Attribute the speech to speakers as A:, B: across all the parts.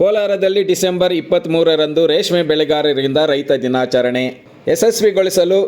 A: ಕೋಲಾರದಲ್ಲಿ ಡಿಸೆಂಬರ್ ಇಪ್ಪತ್ತ್ಮೂರರಂದು ರೇಷ್ಮೆ ಬೆಳೆಗಾರರಿಂದ ರೈತ ದಿನಾಚರಣೆ. ಯಶಸ್ವಿಗೊಳಿಸಲು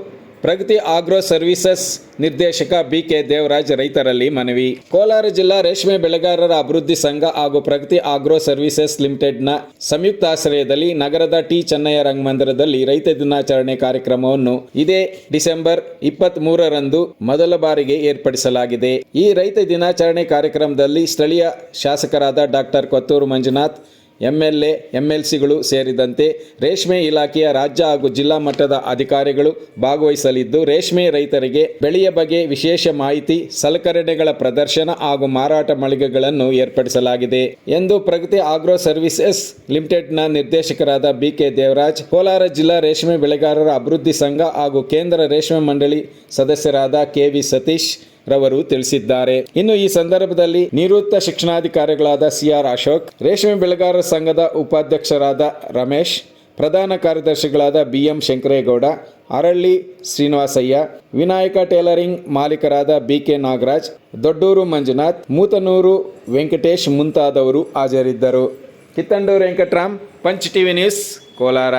A: ಪ್ರಗತಿ ಆಗ್ರೋ ಸರ್ವಿಸಸ್ ನಿರ್ದೇಶಕ ಬಿ ಕೆ ದೇವರಾಜ್ ರೈತರಲ್ಲಿ ಮನವಿ. ಕೋಲಾರ ಜಿಲ್ಲಾ ರೇಷ್ಮೆ ಬೆಳೆಗಾರರ ಅಭಿವೃದ್ಧಿ ಸಂಘ ಹಾಗೂ ಪ್ರಗತಿ ಆಗ್ರೋ ಸರ್ವಿಸಸ್ ಲಿಮಿಟೆಡ್ನ ಸಂಯುಕ್ತ ಆಶ್ರಯದಲ್ಲಿ ನಗರದ ಟಿ ಚೆನ್ನಯ್ಯ ರಂಗಮಂದಿರದಲ್ಲಿ ರೈತ ದಿನಾಚರಣೆ ಕಾರ್ಯಕ್ರಮವನ್ನು ಇದೇ ಡಿಸೆಂಬರ್ ಇಪ್ಪತ್ತ್ ಮೂರರಂದು ಮೊದಲ ಬಾರಿಗೆ ಏರ್ಪಡಿಸಲಾಗಿದೆ. ಈ ರೈತ ದಿನಾಚರಣೆ ಕಾರ್ಯಕ್ರಮದಲ್ಲಿ ಸ್ಥಳೀಯ ಶಾಸಕರಾದ ಡಾಕ್ಟರ್ ಕೊತ್ತೂರು ಮಂಜುನಾಥ್ ಎಂಎಲ್ಎ, ಎಂಎಲ್ಸಿಗಳು ಸೇರಿದಂತೆ ರೇಷ್ಮೆ ಇಲಾಖೆಯ ರಾಜ್ಯ ಹಾಗೂ ಜಿಲ್ಲಾ ಮಟ್ಟದ ಅಧಿಕಾರಿಗಳು ಭಾಗವಹಿಸಲಿದ್ದು, ರೇಷ್ಮೆ ರೈತರಿಗೆ ಬೆಳೆಯ ಬಗ್ಗೆ ವಿಶೇಷ ಮಾಹಿತಿ, ಸಲಕರಣೆಗಳ ಪ್ರದರ್ಶನ ಹಾಗೂ ಮಾರಾಟ ಮಳಿಗೆಗಳನ್ನು ಏರ್ಪಡಿಸಲಾಗಿದೆ ಎಂದು ಪ್ರಗತಿ ಆಗ್ರೋ ಸರ್ವಿಸಸ್ ಲಿಮಿಟೆಡ್ನ ನಿರ್ದೇಶಕರಾದ ಬಿಕೆ ದೇವರಾಜ್, ಕೋಲಾರ ಜಿಲ್ಲಾ ರೇಷ್ಮೆ ಬೆಳೆಗಾರರ ಅಭಿವೃದ್ಧಿ ಸಂಘ ಹಾಗೂ ಕೇಂದ್ರ ರೇಷ್ಮೆ ಮಂಡಳಿ ಸದಸ್ಯರಾದ ಕೆವಿ ಸತೀಶ್ ರವರು ತಿಳಿಸಿದ್ದಾರೆ. ಇನ್ನು ಈ ಸಂದರ್ಭದಲ್ಲಿ ನಿವೃತ್ತ ಶಿಕ್ಷಣಾಧಿಕಾರಿಗಳಾದ ಸಿಆರ್ ಅಶೋಕ್, ರೇಷ್ಮೆ ಬೆಳೆಗಾರರ ಸಂಘದ ಉಪಾಧ್ಯಕ್ಷರಾದ ರಮೇಶ್, ಪ್ರಧಾನ ಕಾರ್ಯದರ್ಶಿಗಳಾದ ಬಿಎಂ ಶಂಕರೇಗೌಡ, ಅರಳ್ಳಿ ಶ್ರೀನಿವಾಸಯ್ಯ, ವಿನಾಯಕ ಟೇಲರಿಂಗ್ ಮಾಲೀಕರಾದ ಬಿಕೆ ನಾಗರಾಜ್, ದೊಡ್ಡೂರು ಮಂಜುನಾಥ್, ಮೂತನೂರು ವೆಂಕಟೇಶ್ ಮುಂತಾದವರು ಹಾಜರಿದ್ದರು. Kittandur Venkatram, punch TV news, Kolar.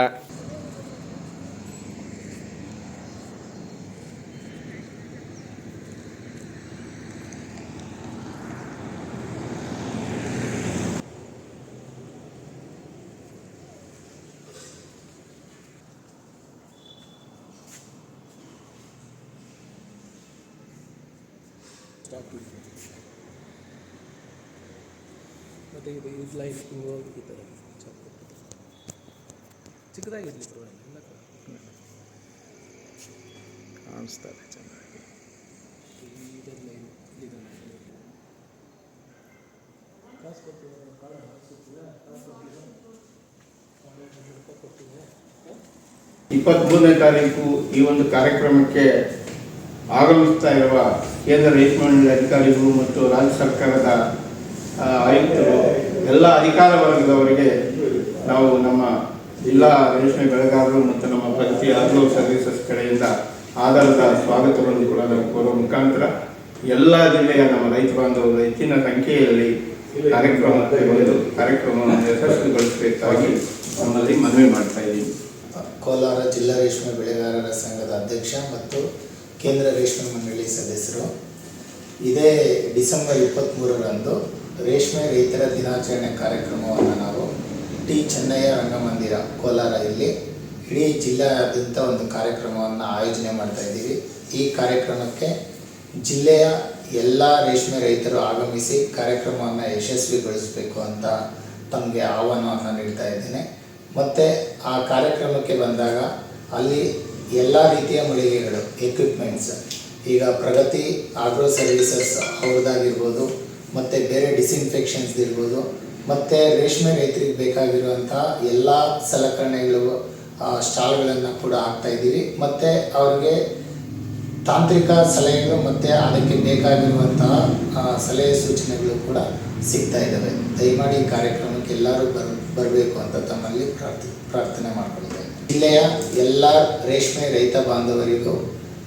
B: ಮತ್ತು ಇದು ಯೂಸ್ ಲೈಫ್ ಈ ಥರ ಚಿಕ್ಕದಾಗಿರಲಿ ಪರವಾಗಿಲ್ಲ ಎಲ್ಲ
A: ಕಾಣಿಸ್ತಾರೆ ಚೆನ್ನಾಗಿ.
B: ಇದೆಲ್ಲ ಕಾಸು ಕಾಳ ಹಾಕ್ಸಿದ್ರೆ ಕಾಸು
C: ಇಪ್ಪತ್ತ್ಮೂರನೇ ತಾರೀಕು ಈ ಒಂದು ಕಾರ್ಯಕ್ರಮಕ್ಕೆ ಆಗಮಿಸ್ತಾ ಇರುವ ಕೇಂದ್ರ ರೈತ ಮಂಡಳಿ ಅಧಿಕಾರಿಗಳು ಮತ್ತು ರಾಜ್ಯ ಸರ್ಕಾರದ ಆಯುಕ್ತರು, ಎಲ್ಲ ಅಧಿಕಾರ ವರ್ಗದವರಿಗೆ ನಾವು ನಮ್ಮ ಜಿಲ್ಲಾ ರೇಷ್ಮೆ ಬೆಳೆಗಾರರು ಮತ್ತು ನಮ್ಮ ಪ್ರಗತಿ ಆಗ್ರೋ ಸರ್ವಿಸಸ್ ಕಡೆಯಿಂದ ಆಧಾರದ ಸ್ವಾಗತವನ್ನು ಕೂಡ ನಾವು ಕೋರುವ ಮುಖಾಂತರ ಎಲ್ಲ ಜಿಲ್ಲೆಯ ನಮ್ಮ ರೈತ ಬಾಂಧವರು ಹೆಚ್ಚಿನ ಸಂಖ್ಯೆಯಲ್ಲಿ ಕಾರ್ಯಕ್ರಮಕ್ಕೆ ಬಂದು ಕಾರ್ಯಕ್ರಮವನ್ನು ಯಶಸ್ವಿಗೊಳಿಸಬೇಕಾಗಿ ನಮ್ಮಲ್ಲಿ ಮನವಿ ಮಾಡ್ತಾ ಇದ್ದೀವಿ.
D: ಕೋಲಾರ ಜಿಲ್ಲಾ ರೇಷ್ಮೆ ಬೆಳೆಗಾರರ ಸಂಘದ ಅಧ್ಯಕ್ಷ ಮತ್ತು ಕೇಂದ್ರ ರೇಷ್ಮೆ ಮಂಡಳಿ ಸದಸ್ಯರು. ಇದೇ ಡಿಸೆಂಬರ್ ಇಪ್ಪತ್ತ್ಮೂರರಂದು ರೇಷ್ಮೆ ರೈತರ ದಿನಾಚರಣೆ ಕಾರ್ಯಕ್ರಮವನ್ನು ನಾವು ಟಿ ಚೆನ್ನಯ್ಯ ರಂಗಮಂದಿರ, ಕೋಲಾರ ಇಲ್ಲಿ ಇಡೀ ಜಿಲ್ಲೆಯಾದ್ಯಂತ ಒಂದು ಕಾರ್ಯಕ್ರಮವನ್ನು ಆಯೋಜನೆ ಮಾಡ್ತಾ ಇದ್ದೀವಿ. ಈ ಕಾರ್ಯಕ್ರಮಕ್ಕೆ ಜಿಲ್ಲೆಯ ಎಲ್ಲ ರೇಷ್ಮೆ ರೈತರು ಆಗಮಿಸಿ ಕಾರ್ಯಕ್ರಮವನ್ನು ಯಶಸ್ವಿಗೊಳಿಸಬೇಕು ಅಂತ ತಮಗೆ ಆಹ್ವಾನವನ್ನು ನೀಡ್ತಾ ಇದ್ದೇನೆ. ಮತ್ತು ಆ ಕಾರ್ಯಕ್ರಮಕ್ಕೆ ಬಂದಾಗ ಅಲ್ಲಿ ಎಲ್ಲ ರೀತಿಯ ಮಳಿಗೆಗಳು ಎಕ್ವಿಪ್ಮೆಂಟ್ಸ್ ಈಗ ಪ್ರಗತಿ ಆಗ್ರೋ ಸರ್ವಿಸಸ್ ಅವ್ರದ್ದಾಗಿರ್ಬೋದು, ಮತ್ತು ಬೇರೆ ಡಿಸ್ಇನ್ಫೆಕ್ಷನ್ಸ್ ಇರ್ಬೋದು, ಮತ್ತು ರೇಷ್ಮೆ ರೈತರಿಗೆ ಬೇಕಾಗಿರುವಂಥ ಎಲ್ಲ ಸಲಕರಣೆಗಳು ಸ್ಟಾಲ್ಗಳನ್ನು ಕೂಡ ಹಾಕ್ತಾ ಇದ್ದೀವಿ. ಮತ್ತು ಅವ್ರಿಗೆ ತಾಂತ್ರಿಕ ಸಲಹೆಗಳು ಮತ್ತು ಅದಕ್ಕೆ ಬೇಕಾಗಿರುವಂತಹ ಸಲಹೆ ಸೂಚನೆಗಳು ಕೂಡ ಸಿಗ್ತಾ ಇದ್ದಾವೆ. ದಯಮಾಡಿ ಕಾರ್ಯಕ್ರಮಕ್ಕೆ ಎಲ್ಲರೂ ಬರ್, ಬರಬೇಕು ಅಂತ ತಮ್ಮಲ್ಲಿ ಪ್ರಾರ್ಥಿ, ಪ್ರಾರ್ಥನೆ ಮಾಡ್ಕೊಳ್ತೇನೆ ಜಿಲ್ಲೆಯ ಎಲ್ಲ ರೇಷ್ಮೆ ರೈತ ಬಾಂಧವರಿಗೂ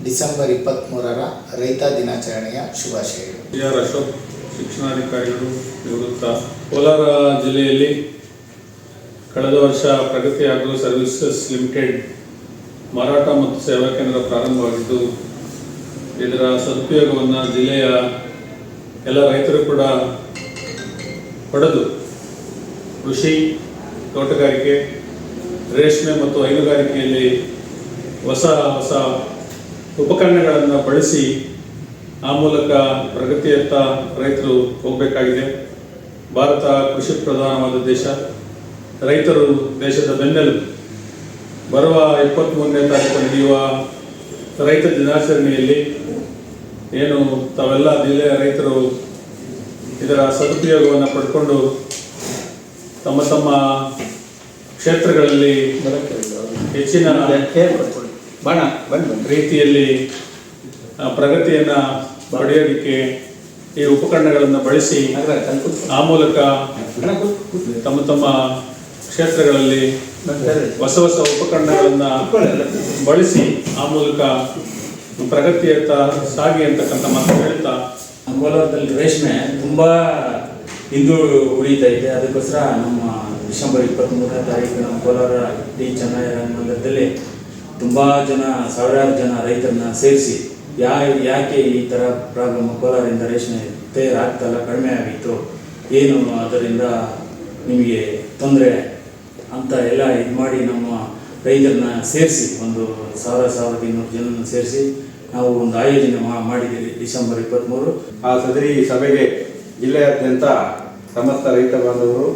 D: ಡಿಸೆಂಬರ್ ಇಪ್ಪತ್ತ್ಮೂರರ ರೈತ ದಿನಾಚರಣೆಯ ಶುಭಾಶಯಗಳು.
E: ಜಿಲ್ಲಾ ಆರ್ ಅಶೋಕ್ ಶಿಕ್ಷಣಾಧಿಕಾರಿಗಳು ನಿವೃತ್ತ ಕೋಲಾರ ಜಿಲ್ಲೆಯಲ್ಲಿ ಕಳೆದ ವರ್ಷ ಪ್ರಗತಿ ಆಗ್ರೋ ಸರ್ವಿಸಸ್ ಲಿಮಿಟೆಡ್ ಮಾರಾಟ ಮತ್ತು ಸೇವಾ ಕೇಂದ್ರ ಪ್ರಾರಂಭವಾಗಿದ್ದು, ಇದರ ಸದುಪಯೋಗವನ್ನು ಜಿಲ್ಲೆಯ ಎಲ್ಲ ರೈತರು ಕೂಡ ಪಡೆದು ಕೃಷಿ ತೋಟಗಾರಿಕೆ ರೇಷ್ಮೆ ಮತ್ತು ಹೈನುಗಾರಿಕೆಯಲ್ಲಿ ಹೊಸ ಹೊಸ ಉಪಕರಣಗಳನ್ನು ಬಳಸಿ ಆ ಮೂಲಕ ಪ್ರಗತಿಯತ್ತ ರೈತರು ಹೋಗಬೇಕಾಗಿದೆ. ಭಾರತ ಕೃಷಿ ಪ್ರಧಾನವಾದ ದೇಶ. ರೈತರು ದೇಶದ ಬೆನ್ನೆಲುಬು. ಬರುವ ಇಪ್ಪತ್ತ್ಮೂರನೇ ತಾರೀಕು ನಡೆಯುವ ರೈತ ದಿನಾಚರಣೆಯಲ್ಲಿ ಏನು ತಾವೆಲ್ಲ ಜಿಲ್ಲೆಯ ರೈತರು ಇದರ ಸದುಪಯೋಗವನ್ನು ಪಡ್ಕೊಂಡು ತಮ್ಮ ತಮ್ಮ ಕ್ಷೇತ್ರಗಳಲ್ಲಿ ಹೆಚ್ಚಿನ
C: ಬಣ
E: ರೀತಿಯಲ್ಲಿ ಪ್ರಗತಿಯನ್ನು ಪ್ರಗತಿಯನ್ನ ಪಡೆಯೋದಕ್ಕೆ ಈ ಉಪಕರಣಗಳನ್ನು ಬಳಸಿ ಆ ಮೂಲಕ ತಮ್ಮ ತಮ್ಮ ಕ್ಷೇತ್ರಗಳಲ್ಲಿ ಹೊಸ ಹೊಸ ಉಪಕರಣಗಳನ್ನು ಬಳಸಿ ಆ ಮೂಲಕ ಪ್ರಗತಿಯತ್ತ ಸಾಗಿ ಅಂತಕ್ಕಂಥ ಮಾತು ಹೇಳ್ತಾ
F: ಕೋಲಾರದಲ್ಲಿ ರೇಷ್ಮೆ ತುಂಬ ಹಿಂದೂ ಉಳಿತಾ ಇದೆ. ಅದಕ್ಕೋಸ್ಕರ ನಮ್ಮ ಡಿಸೆಂಬರ್ ಇಪ್ಪತ್ತ್ಮೂರನೇ ತಾರೀಕು ನಮ್ಮ ಕೋಲಾರ ಟಿ ಚೆನ್ನಯ್ಯ ತುಂಬ ಜನ, ಸಾವಿರಾರು ಜನ ರೈತರನ್ನ ಸೇರಿಸಿ ಯಾ, ಯಾಕೆ ಈ ಥರ ಪ್ರಾಬ್ಲಮ್ ಕೋಲಾರದಿಂದ ರೇಷ್ಮೆ ತಯಾರಾಗ್ತಲ್ಲ ಕಡಿಮೆ ಆಗಿತ್ತು, ಏನು ಅದರಿಂದ ನಿಮಗೆ ತೊಂದರೆ ಅಂತ ಎಲ್ಲ ಇದು ಮಾಡಿ ನಮ್ಮ ರೈತರನ್ನ ಸೇರಿಸಿ, ಒಂದು ಸಾವಿರ, ಸಾವಿರದ ಇನ್ನೂರು ಜನನ ಸೇರಿಸಿ ನಾವು ಒಂದು ಆಯೋಜನೆ ಮಾಡಿದ್ದೀವಿ ಡಿಸೆಂಬರ್ ಇಪ್ಪತ್ತ್ಮೂರು
G: ಆ ಸದರಿ ಸಭೆಗೆ ಜಿಲ್ಲೆಯಾದ್ಯಂತ ಸಮಸ್ತ ರೈತ ಬಾಂಧವರು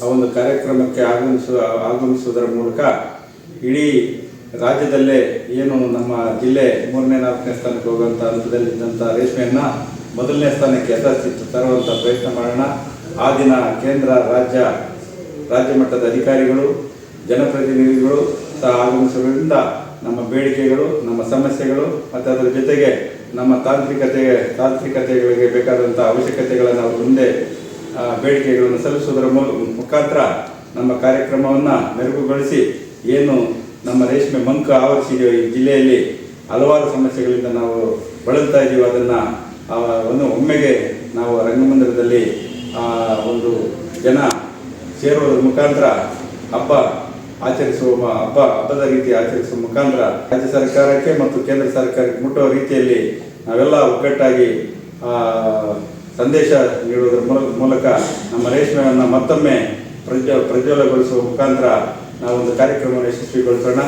G: ಆ ಒಂದು ಕಾರ್ಯಕ್ರಮಕ್ಕೆ ಆಗಮಿಸುವ, ಆಗಮಿಸುವುದರ ಮೂಲಕ ಇಡೀ ರಾಜ್ಯದಲ್ಲೇ ಏನು ನಮ್ಮ ಜಿಲ್ಲೆ ಮೂರನೇ, ನಾಲ್ಕನೇ ಸ್ಥಾನಕ್ಕೆ ಹೋಗುವಂಥ ಹಂತದಲ್ಲಿದ್ದಂಥ ರೇಷ್ಮೆಯನ್ನು ಮೊದಲನೇ ಸ್ಥಾನಕ್ಕೆ ಯಥಾಸ್ಥಿತಿ ತರುವಂಥ ಪ್ರಯತ್ನ ಮಾಡೋಣ. ಆ ದಿನ ಕೇಂದ್ರ, ರಾಜ್ಯ ರಾಜ್ಯ ಮಟ್ಟದ ಅಧಿಕಾರಿಗಳು, ಜನಪ್ರತಿನಿಧಿಗಳು ಸಹ ಆಗಮಿಸುವುದರಿಂದ ನಮ್ಮ ಬೇಡಿಕೆಗಳು, ನಮ್ಮ ಸಮಸ್ಯೆಗಳು ಮತ್ತು ಅದರ ಜೊತೆಗೆ ನಮ್ಮ ತಾಂತ್ರಿಕತೆ, ತಾಂತ್ರಿಕತೆಗಳಿಗೆ ಬೇಕಾದಂಥ ಅವಶ್ಯಕತೆಗಳನ್ನು ಅವರು ಮುಂದೆ ಬೇಡಿಕೆಗಳನ್ನು ಸಲ್ಲಿಸುವುದರ ಮುಖಾಂತರ ನಮ್ಮ ಕಾರ್ಯಕ್ರಮವನ್ನು ಮೆರುಗುಗೊಳಿಸಿ ಏನು ನಮ್ಮ ರೇಷ್ಮೆ ಮಂಕ ಆವರಿಸಿದೆಯೋ ಈ ಜಿಲ್ಲೆಯಲ್ಲಿ ಹಲವಾರು ಸಮಸ್ಯೆಗಳಿಂದ ನಾವು ಬಳಲ್ತಾ ಇದ್ದೀವಿ. ಅದನ್ನು ಒಂದು ಒಮ್ಮೆಗೆ ನಾವು ರಂಗಮಂದಿರದಲ್ಲಿ ಒಂದು ಜನ ಸೇರುವುದರ ಮುಖಾಂತರ ಹಬ್ಬ ಆಚರಿಸುವ ಹಬ್ಬ, ಹಬ್ಬದ ರೀತಿ ಆಚರಿಸುವ ಮುಖಾಂತರ ರಾಜ್ಯ ಸರ್ಕಾರಕ್ಕೆ ಮತ್ತು ಕೇಂದ್ರ ಸರ್ಕಾರಕ್ಕೆ ಮುಟ್ಟುವ ರೀತಿಯಲ್ಲಿ ನಾವೆಲ್ಲ ಒಗ್ಗಟ್ಟಾಗಿ ಸಂದೇಶ ನೀಡುವುದರ ಮೂಲ- ಮೂಲಕ ನಮ್ಮ ರೇಷ್ಮೆಯನ್ನು ಮತ್ತೊಮ್ಮೆ ಪ್ರಜ್ವ ಪ್ರಜ್ವಲಗೊಳಿಸುವ ಮುಖಾಂತರ ನಾವೊಂದು ಕಾರ್ಯಕ್ರಮವನ್ನು ಯಶಸ್ವಿಗೊಳಿಸೋಣ.